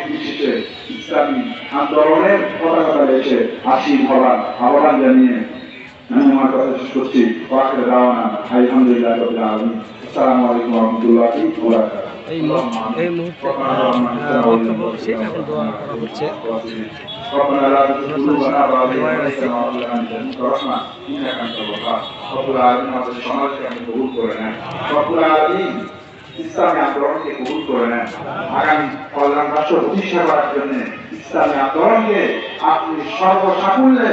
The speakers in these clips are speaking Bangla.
নির্বিশেষে ইসলামী আন্দোলনের পতাকা রয়েছে আসি হবার আহ্বান জানিয়ে আমি আমার কথা শেষ করছি ওয়াকের দাওয়ানা আলহামদুলিল্লাহ রবিল আলমী আসসালামু আলাইকুম রহমতুল্লাহি ওয়া বারাকাতুহু এই মুহূর্তে এই মুহূর্তে আহ, বক্তব্য শেষ এখন দোয়া করা হচ্ছে ربنا لا تزغ قلوبنا بعد إذ هديتنا وهب لنا من لدنك رحمة إنك أنت الوهاب رب العالمين আমাদের সমাজকে আপনি কবুল করে নেন রব্বুল আলামিন ইসলামী আন্দোলনকে কবুল করে নেন আগামী কল্যাণ রাষ্ট্র প্রতিষ্ঠা করার জন্য ইসলামী আন্দোলনকে আপনি সর্বসাকুল্যে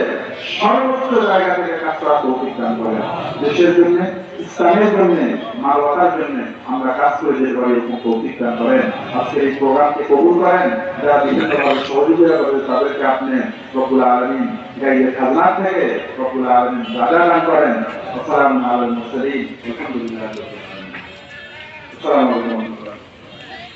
সর্বোচ্চ জায়গা থেকে কাজ করার তৌফিক দান করেন। দেশের জন্য, ইসলামের জন্য, মানবতার জন্য আমরা কাজ করে যেতে পারি এরকম দান করেন। আজকের এই প্রোগ্রামকে কবুল করেন। যারা বিভিন্নভাবে সহযোগিতা করে তাদেরকে আপনি রব্বুল আলমিন গাইয়ে খাজনার থেকে রব্বুল আলমিন রাজা দান করেন। আসসালামু আলাইকুম মুরসালিন। আলহামদুলিল্লাহ। আসসালামু